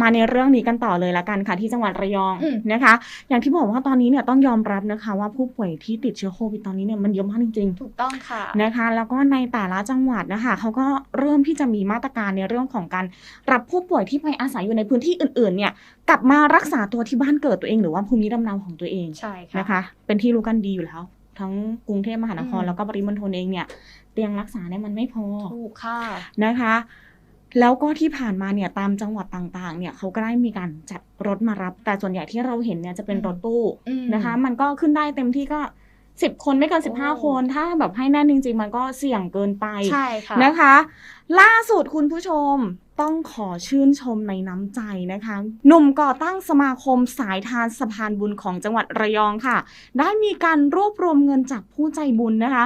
มาในเรื่องนี้กันต่อเลยละกันค่ะที่จังหวัดระยองอืมนะคะ อย่างที่บอกว่าตอนนี้เนี่ยต้องยอมรับนะคะ ว่าผู้ป่วยที่ติดเชื้อโควิดตอนนี้เนี่ยมันเยอะมากจริงๆ ถูกต้องค่ะนะคะ แล้วก็ในแต่ละจังหวัดนะคะเขาก็เริ่มที่จะมีมาตรการในเรื่องของการรับผู้ป่วยที่ไปอาศัยอยู่ในพื้นที่อื่นๆเนี่ยกลับมารักษาตัวที่บ้านเกิดตัวเองหรือว่าภูมิลำเนาของตัวเองใช่ค่ะนะคะ เป็นที่รู้กันดีอยู่แล้ว ทั้งกรุงเทพมหานครอืมแล้วก็ปริมณฑลเองเนี่ยเตียงรักษาเนี่ยมันไม่พอถูกค่ะนะคะ แล้วก็ที่ผ่านมาเนี่ยตามจังหวัดต่างๆ เนี่ยเขาก็ได้มีการจัดรถมารับ แต่ส่วนใหญ่ที่เราเห็นเนี่ยจะเป็นรถตู้อืมนะคะ มันก็ขึ้นได้เต็มที่ก็สิบคนไม่เกินสิบห้าโอ้คน ถ้าแบบให้แน่นจริง ๆ มันก็เสี่ยงเกินไปใช่ค่ะนะคะ ล่าสุดคุณผู้ชม ต้องขอชื่นชมในน้ำใจนะคะ หนุ่มก่อตั้งสมาคมสายทานสะพานบุญของจังหวัดระยองค่ะ ได้มีการรวบรวมเงินจากผู้ใจบุญนะคะ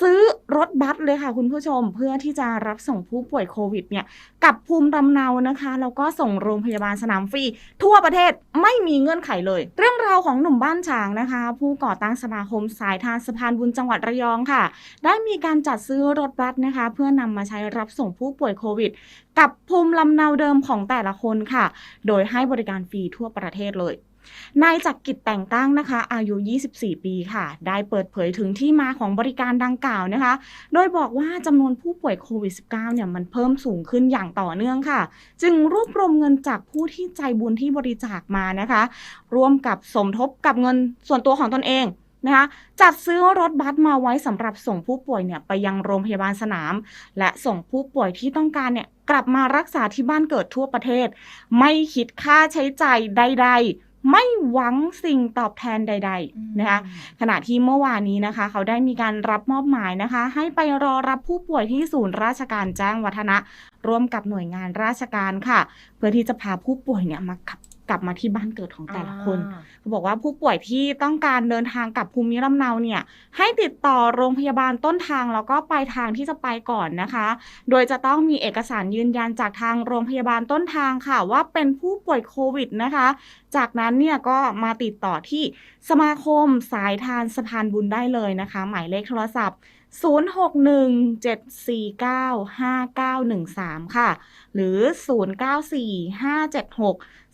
ซื้อรถบัสเลยค่ะคุณผู้ชมเพื่อที่จะรับส่งผู้ป่วยโควิดเนี่ยกลับภูมิลำเนานะคะแล้วก็ส่งโรงพยาบาลสนามฟรี ทั่วประเทศไม่มีเงื่อนไขเลย เรื่องราวของหนุ่มบ้านฉางนะคะ ผู้ก่อตั้งสมาคมสายทานสะพานบุญจังหวัดระยองค่ะ ได้มีการจัดซื้อรถบัสนะคะ เพื่อนำมาใช้รับส่งผู้ป่วยโควิด กับภูมิลำเนาเดิมของแต่ละคนค่ะ โดยให้บริการฟรีทั่วประเทศเลยนายจักรกิจแต่งตั้งนะคะ อายุ 24 ปีค่ะ ได้เปิดเผยถึงที่มาของบริการดังกล่าวนะคะ โดยบอกว่าจำนวนผู้ป่วยโควิด -19 เนี่ยมันเพิ่มสูงขึ้นอย่างต่อเนื่องค่ะ จึงรวบรวมเงินจากผู้ที่ใจบุญที่บริจาคมานะคะ ร่วมกับสมทบกับเงินส่วนตัวของตนเอง นะคะจัดซื้อรถบัสมาไว้สำหรับส่งผู้ป่วยเนี่ยไปยังโรงพยาบาลสนาม และส่งผู้ป่วยที่ต้องการเนี่ยกลับมารักษาที่บ้านเกิดทั่วประเทศ ไม่คิดค่าใช้จ่ายใด ๆไม่หวังสิ่งตอบแทนใด ๆ นะคะขณะที่เมื่อวานนี้นะคะ เขาได้มีการรับมอบหมายนะคะ ให้ไปรอรับผู้ป่วยที่ศูนย์ราชการแจ้งวัฒนะ ร่วมกับหน่วยงานราชการค่ะ เพื่อที่จะพาผู้ป่วยเนี่ยมากลับ กลับมาที่บ้านเกิดของแต่ละคนอ่าเขาบอกว่าผู้ป่วยที่ต้องการเดินทางกลับภูมิลำเนาเนี่ย ให้ติดต่อโรงพยาบาลต้นทางแล้วก็ปลายทางที่จะไปก่อนนะคะ โดยจะต้องมีเอกสารยืนยันจากทางโรงพยาบาลต้นทางค่ะ ว่าเป็นผู้ป่วยโควิดนะคะ จากนั้นเนี่ยก็มาติดต่อที่สมาคมสายทานสะพานบุญได้เลยนะคะ หมายเลขโทรศัพท์ 0617495913 ค่ะ หรือ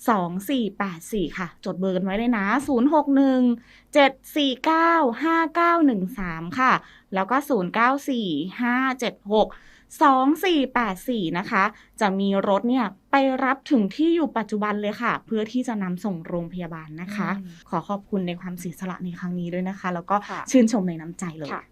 0945762484 ค่ะ จดเบอร์กันไว้เลยนะ 061-749-5913 ค่ะ แล้วก็ 0945762484 นะคะ จะมีรถเนี่ยไปรับถึงที่อยู่ปัจจุบันเลยค่ะ เพื่อที่จะนำส่งโรงพยาบาลนะคะอืมขอขอบคุณในความเสียสละในครั้งนี้ด้วยนะคะ แล้วก็ค่ะชื่นชมในน้ำใจเลยค่ะ